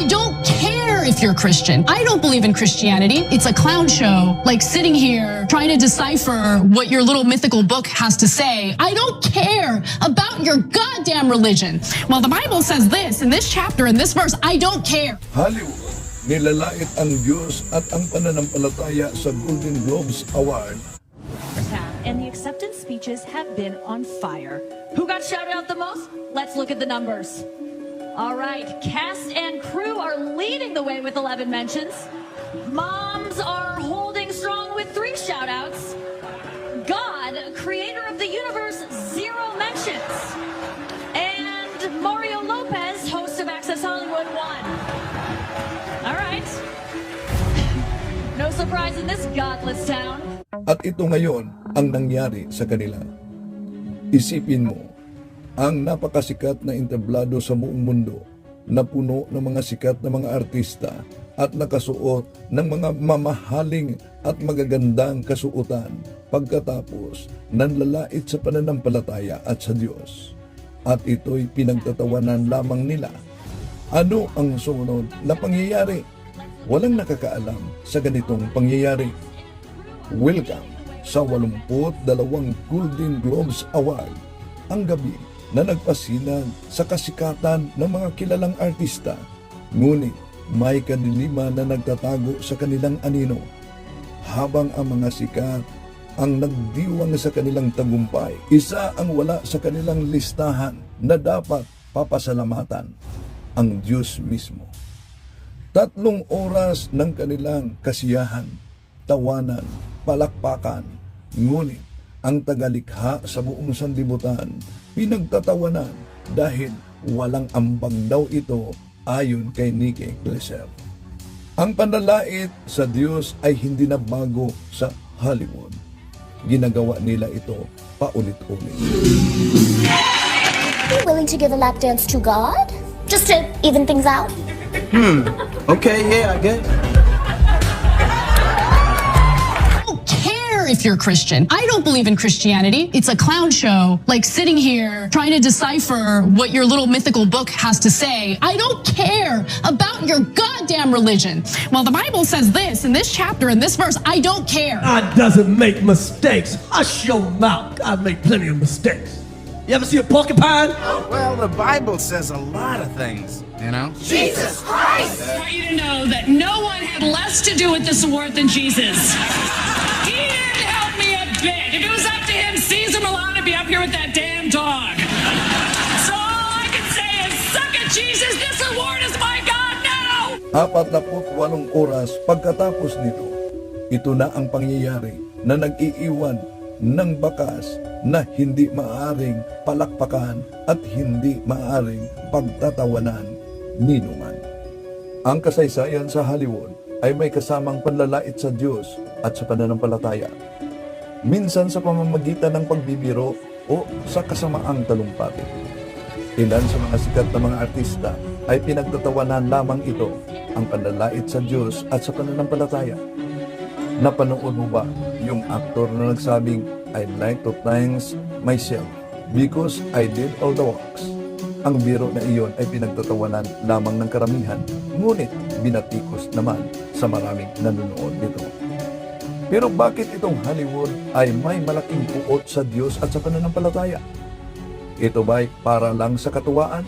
I don't care if you're Christian. I don't believe in Christianity. It's a clown show, like sitting here trying to decipher what your little mythical book has to say. I don't care about your goddamn religion. Well, the Bible says this in this chapter, in this verse, I don't care. Hollywood, nilalait ang Diyos at ang pananampalataya sa Golden Globes Award and the acceptance speeches have been on fire. Who got shouted out the most? Let's look at the numbers. All right, cast and crew are leading the way with 11 mentions. Moms are holding strong with three shout outs. God, creator of the universe, zero mentions. And Mario Lopez, host of Access Hollywood, one. All right. No surprise in this godless town. at ito ngayon ang nangyari sa kanila. Isipin mo, ang napakasikat na entablado sa buong mundo na puno ng mga sikat na mga artista at nakasuot ng mga mamahaling at magagandang kasuotan pagkatapos nanlalait sa pananampalataya at sa Diyos. At ito'y pinagtatawanan lamang nila. Ano ang sumunod na pangyayari? Walang nakakaalam sa ganitong pangyayari. Welcome sa 82 Golden Globes Award, ang gabi na nagpasinag sa kasikatan ng mga kilalang artista. Ngunit may kadiliman na nagtatago sa kanilang anino, habang ang mga sikat ang nagdiwang sa kanilang tagumpay. Isa ang wala sa kanilang listahan na dapat papasalamatan, ang Diyos mismo. Tatlong oras ng kanilang kasiyahan, tawanan, palakpakan. Ngunit ang tagalikha sa buong sanlibutan, pinagtatawanan dahil walang ambang daw ito ayon kay Nicky Glaser. Ang panlalait sa Diyos ay hindi na bago sa Hollywood. Ginagawa nila ito paulit-ulit. Are you willing to give a lap dance to God? Just to even things out? Okay, yeah, I guess. If you're Christian. I don't believe in Christianity. It's a clown show, like sitting here trying to decipher what your little mythical book has to say. I don't care about your goddamn religion. Well, the Bible says this in this chapter, in this verse, I don't care. God doesn't make mistakes. Hush your mouth. God make plenty of mistakes. You ever see a porcupine? Oh, well, the Bible says a lot of things, you know? Jesus Christ! I want you to know that no one had less to do with this award than Jesus. He bit. If it was up to him, Caesar Milan would be up here with that damn dog. So all I can say is, suck it, Jesus. This award is my God now. 48 oras pagkatapos nito, ito na ang pangyayari na nag-iiwan ng bakas na hindi maaring palakpakan at hindi maaring pagtatawanan ni numan. Ang kasaysayan sa Hollywood ay may kasamang panlalait sa Diyos at sa pananampalataya. Minsan sa pamamagitan ng pagbibiro o sa kasamaang talumpati. Ilan sa mga sikat na mga artista ay pinagtatawanan lamang ito ang panlalait sa Diyos at sa pananampalataya. Napanood mo ba yung aktor na nagsabing, I like to thanks myself because I did all the works. Ang biro na iyon ay pinagtatawanan lamang ng karamihan, ngunit binatikos naman sa maraming nanonood nito. Pero bakit itong Hollywood ay may malaking puot sa Diyos at sa pananampalataya? Ito ba'y para lang sa katuwaan?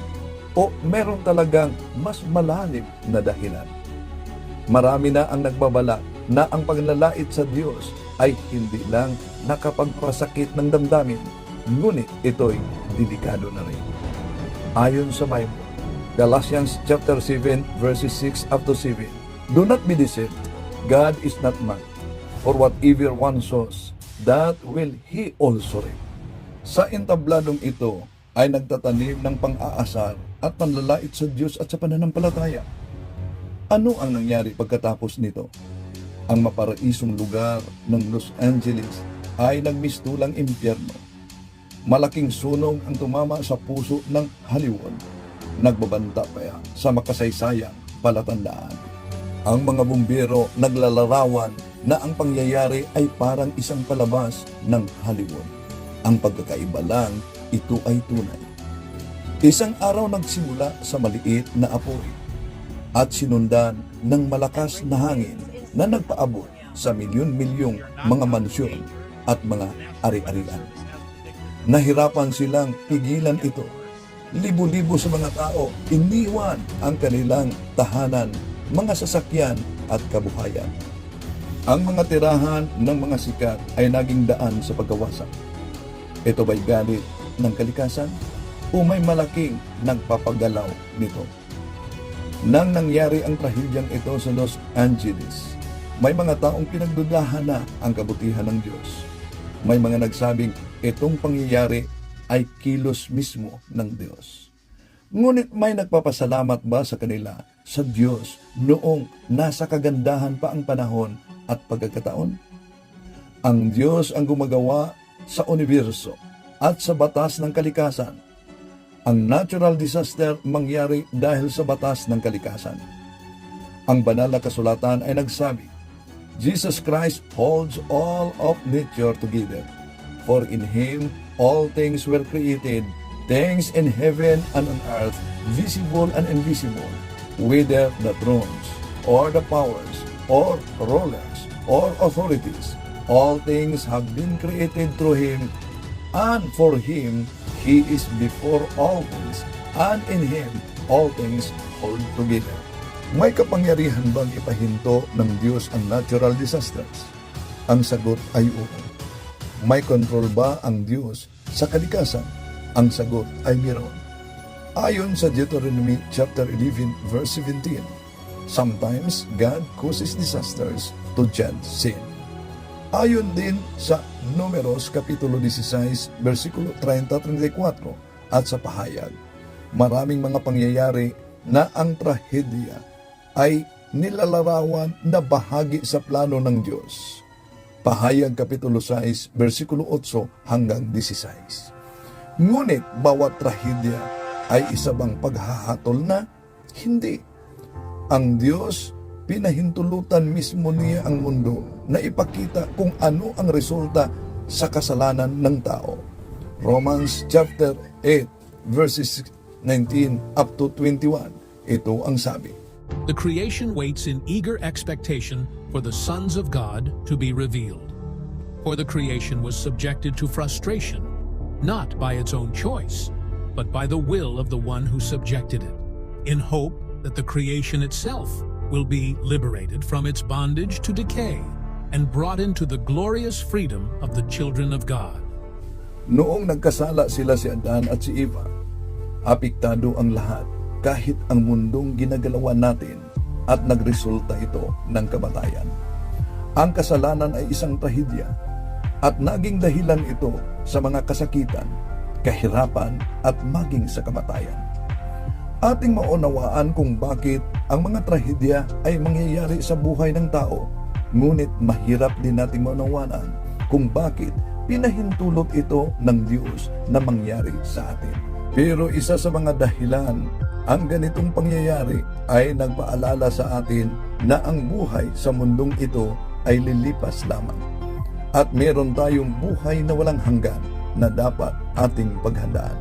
O meron talagang mas malalim na dahilan? Marami na ang nagbabala na ang paglalait sa Diyos ay hindi lang nakapagpasakit ng damdamin, ngunit ito'y delikado na rin. Ayon sa Bible, Galatians chapter 7 verses 6 up to 7, Do not be deceived, God is not mocked, for whatever one sows, that will he also reap. Sa entabladong ito ay nagtatanim ng pang-aasar at panlalait sa Diyos at sa pananampalataya. Ano ang nangyari pagkatapos nito? Ang maparaisong lugar ng Los Angeles ay nagmistulang impyerno. Malaking sunog ang tumama sa puso ng Hollywood. Nagbabanta pa sa makasaysayang palatandaan. Ang mga bumbero naglalarawan na ang pangyayari ay parang isang palabas ng Hollywood. Ang pagkakaiba lang, ito ay tunay. Isang araw nagsimula sa maliit na apoy. at sinundan ng malakas na hangin na nagpaabot sa milyon-milyong mga mansyon at mga ari-arian. Nahirapan silang pigilan ito. Libo-libo sa mga tao iniwan ang kanilang tahanan, mga sasakyan at kabuhayan. Ang mga tirahan ng mga sikat ay naging daan sa pagkawasak. Ito ba'y galit ng kalikasan o may malaking nagpapagalaw nito? Nang nangyari ang trahedyang ito sa Los Angeles, may mga taong pinagdudahan na ang kabutihan ng Diyos. May mga nagsabing itong pangyayari ay kilos mismo ng Diyos. Ngunit may nagpapasalamat ba sa kanila sa Diyos noong nasa kagandahan pa ang panahon at pagkakataon? Ang Diyos ang gumagawa sa universo at sa batas ng kalikasan. Ang natural disaster mangyari dahil sa batas ng kalikasan. Ang banal na kasulatan ay nagsabi, Jesus Christ holds all of nature together. For in Him all things were created, things in heaven and on earth, visible and invisible, whether the thrones, or the powers, or rulers, or authorities. All things have been created through Him, and for Him He is before all things, and in Him all things hold together. May kapangyarihan bang ipahinto ng Diyos ang natural disasters? Ang sagot ay oo. May control ba ang Diyos sa kalikasan? Ang sagot ay meron. Ayon sa Deuteronomy chapter 11 verse 17, sometimes God causes disasters to judge sin. Ayon din sa Numeros Kapitulo 16, versikulo 30-34 at sa pahayag, maraming mga pangyayari na ang trahedya ay nilalarawan na bahagi sa plano ng Diyos. Pahayag Kapitulo 6, versikulo 8 hanggang 16. Ngunit bawat trahedya ay isa bang paghahatol na? Hindi. Ang Diyos pinahintulutan mismo niya ang mundo na ipakita kung ano ang resulta sa kasalanan ng tao. Romans chapter 8 verses 19 up to 21. Ito ang sabi. The creation waits in eager expectation for the sons of God to be revealed. For the creation was subjected to frustration, not by its own choice, but by the will of the one who subjected it, in hope that the creation itself will be liberated from its bondage to decay and brought into the glorious freedom of the children of God. Noong nagkasala sila si Adan at si Eva, apektado ang lahat kahit ang mundong ginagalawan natin at nagresulta ito ng kamatayan. Ang kasalanan ay isang trahedya at naging dahilan ito sa mga kasakitan, kahirapan at maging sa kamatayan. Ating maunawaan kung bakit ang mga trahedya ay mangyayari sa buhay ng tao, ngunit mahirap din nating maunawaan kung bakit pinahintulot ito ng Diyos na mangyari sa atin. Pero isa sa mga dahilan ang ganitong pangyayari ay nagpaalala sa atin na ang buhay sa mundong ito ay lilipas lamang. At meron tayong buhay na walang hanggan na dapat ating paghandaan.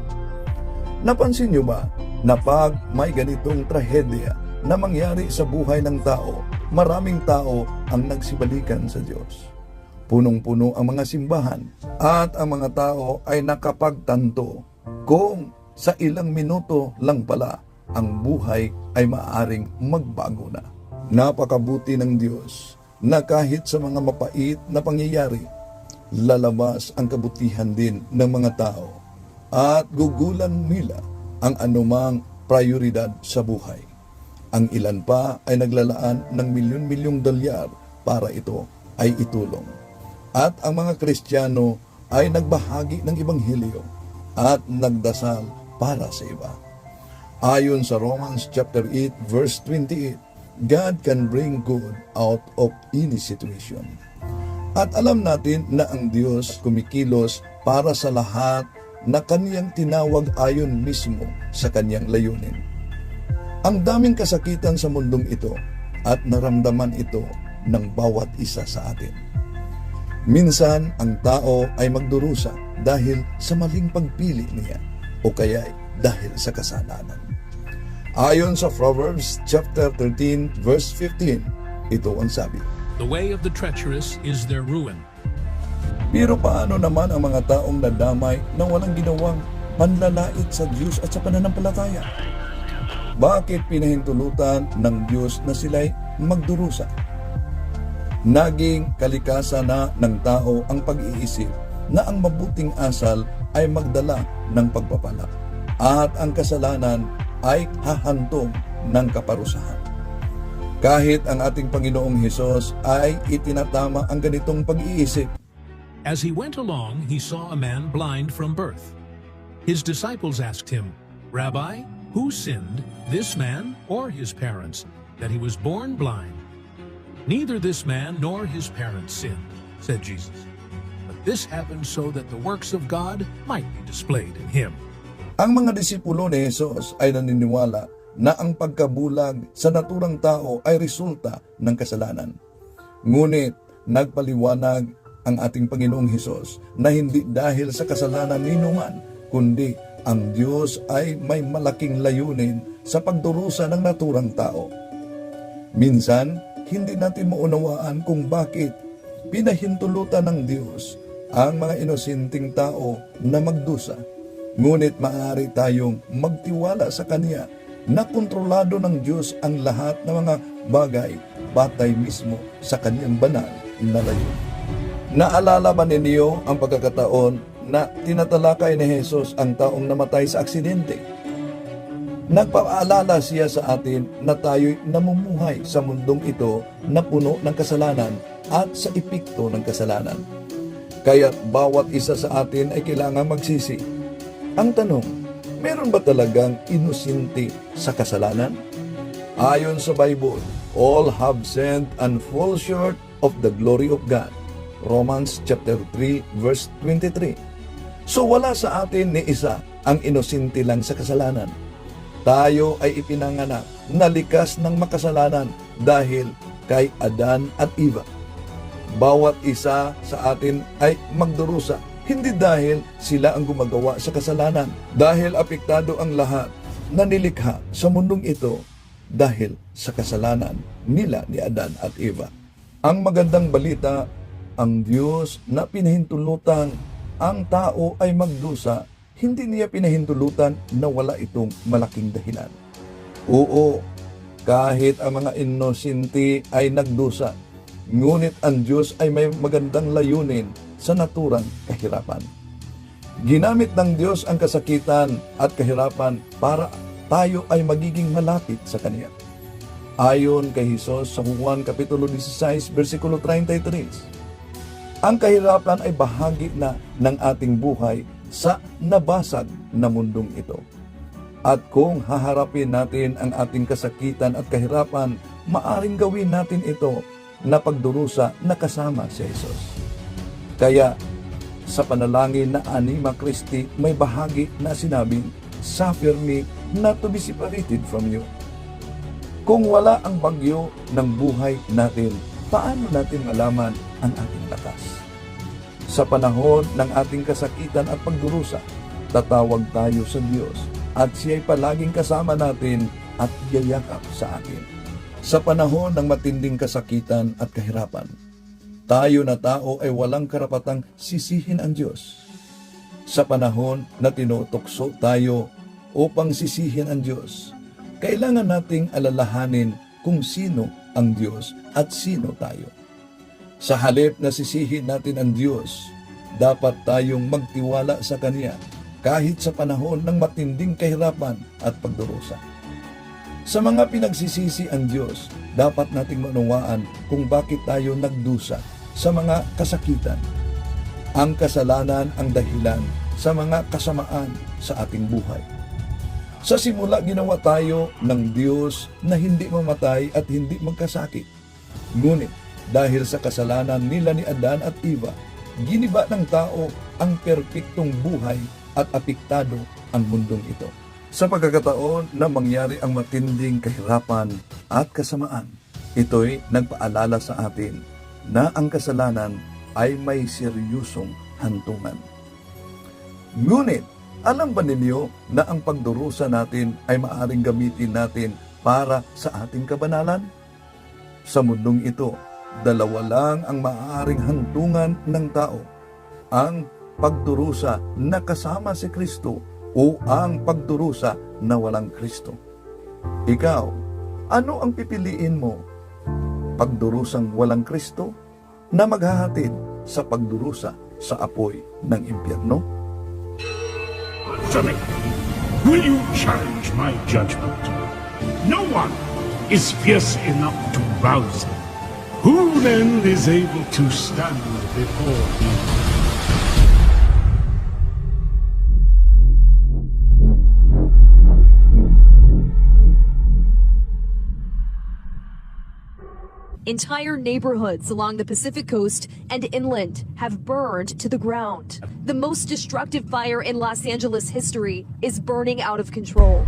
Napansin niyo ba na pag may ganitong trahedya na mangyari sa buhay ng tao, maraming tao ang nagsibalikan sa Diyos. Punong-puno ang mga simbahan at ang mga tao ay nakapagtanto kung sa ilang minuto lang pala ang buhay ay maaring magbago na. Napakabuti ng Diyos na kahit sa mga mapait na pangyayari, lalabas ang kabutihan din ng mga tao at gugulan nila ang anumang prioridad sa buhay. Ang ilan pa ay naglalaan ng milyon-milyong dolyar para ito ay itulong. At ang mga Kristiyano ay nagbahagi ng Ebanghelyo at nagdasal para sa iba. Ayon sa Romans chapter 8 verse 28, God can bring good out of any situation. At alam natin na ang Diyos kumikilos para sa lahat na kaniyang tinawag ayon mismo sa kaniyang layunin. Ang daming kasakitan sa mundong ito at naramdaman ito ng bawat isa sa atin. Minsan, ang tao ay magdurusa dahil sa maling pagpili niya o kaya dahil sa kasalanan. Ayon sa Proverbs chapter 13 verse 15, ito ang sabi. The way of the treacherous is their ruin. Pero paano naman ang mga taong nadamay na walang ginawang panlalait sa Diyos at sa pananampalataya? Bakit pinahintulutan ng Diyos na sila'y magdurusa? Naging kalikasan na ng tao ang pag-iisip na ang mabuting asal ay magdala ng pagpapala at ang kasalanan ay hahantong ng kaparusahan. Kahit ang ating Panginoong Hesus ay itinatama ang ganitong pag-iisip, As he went along, he saw a man blind from birth. His disciples asked him, Rabbi, who sinned, this man or his parents, that he was born blind? Neither this man nor his parents sinned, said Jesus. But this happened so that the works of God might be displayed in him. Ang mga disipulo ni Jesus ay naniniwala na ang pagkabulag sa naturang tao ay resulta ng kasalanan. Ngunit nagpaliwanag ang ating Panginoong Hesus na hindi dahil sa kasalanan ni Numan, kundi ang Diyos ay may malaking layunin sa pagdurusa ng naturang tao. Minsan, hindi natin maunawaan kung bakit pinahintulutan ng Diyos ang mga inosinting tao na magdusa. Ngunit maaari tayong magtiwala sa Kanya na kontrolado ng Diyos ang lahat ng mga bagay batay mismo sa Kanyang banal na layunin. Naalala ba ninyo ang pagkakataon na tinatalakay ni Jesus ang taong namatay sa aksidente? Nagpaalala siya sa atin na tayo'y namumuhay sa mundong ito na puno ng kasalanan at sa epekto ng kasalanan. Kaya bawat isa sa atin ay kailangan magsisi. Ang tanong, meron ba talagang inusinti sa kasalanan? Ayon sa Bible, all have sinned and fall short of the glory of God. Romans chapter 3 verse 23. So wala sa atin ni isa ang inusinti lang sa kasalanan. Tayo ay ipinanganak na likas ng makasalanan dahil kay Adan at Eva. Bawat isa sa atin ay magdurusa, hindi dahil sila ang gumagawa sa kasalanan, dahil apektado ang lahat na nilikha sa mundong ito dahil sa kasalanan nila ni Adan at Eva. Ang magandang balita, ang Diyos na pinahintulutan ang tao ay magdusa, hindi niya pinahintulutan na wala itong malaking dahilan. Oo, kahit ang mga inosente ay nagdusa, ngunit ang Diyos ay may magandang layunin sa naturang kahirapan. Ginamit ng Diyos ang kasakitan at kahirapan para tayo ay magiging malapit sa Kanya. Ayon kay Jesus sa Juan Kapitulo 16, versikulo 33, ang kahirapan ay bahagi na ng ating buhay sa nabasag na mundong ito. At kung haharapin natin ang ating kasakitan at kahirapan, maaring gawin natin ito na pagdurusa na kasama si Jesus. Kaya sa panalangin na Anima Christi may bahagi na sinabing, Suffer me not to be separated from you. Kung wala ang bagyo ng buhay natin, paano natin malaman ang ating lakas? Sa panahon ng ating kasakitan at pagdurusa, tatawag tayo sa Diyos at siya'y palaging kasama natin at yayakap sa atin. Sa panahon ng matinding kasakitan at kahirapan, tayo na tao ay walang karapatang sisihin ang Diyos. Sa panahon na tinutokso tayo upang sisihin ang Diyos, kailangan nating alalahanin kung sino ang Diyos at sino tayo. Sa halip na sisihin natin ang Diyos, dapat tayong magtiwala sa Kanya kahit sa panahon ng matinding kahirapan at pagdurusa. Sa mga pinagsisisi ang Diyos, dapat nating manunwaan kung bakit tayo nagdusa sa mga kasakitan. Ang kasalanan ang dahilan sa mga kasamaan sa ating buhay. Sa simula ginawa tayo ng Diyos na hindi mamatay at hindi magkasakit. Ngunit dahil sa kasalanan nila ni Adan at Eva, giniba ng tao ang perpektong buhay at apektado ang mundong ito. Sa pagkakataon na mangyari ang matinding kahirapan at kasamaan, ito'y nagpaalala sa atin na ang kasalanan ay may seryusong hantungan. Ngunit Alam ba ninyo na ang pagdurusa natin ay maaring gamitin natin para sa ating kabanalan? Sa mundong ito, dalawa lang ang maaaring hantungan ng tao. Ang pagdurusa na kasama si Kristo o ang pagdurusa na walang Kristo. Ikaw, ano ang pipiliin mo? Pagdurusang walang Kristo na maghahatid sa pagdurusa sa apoy ng impyerno? Me. Will you challenge my judgment? No one is fierce enough to rouse him. Who then is able to stand before him? Entire neighborhoods along the Pacific coast and inland have burned to the ground. The most destructive fire in Los Angeles history is burning out of control.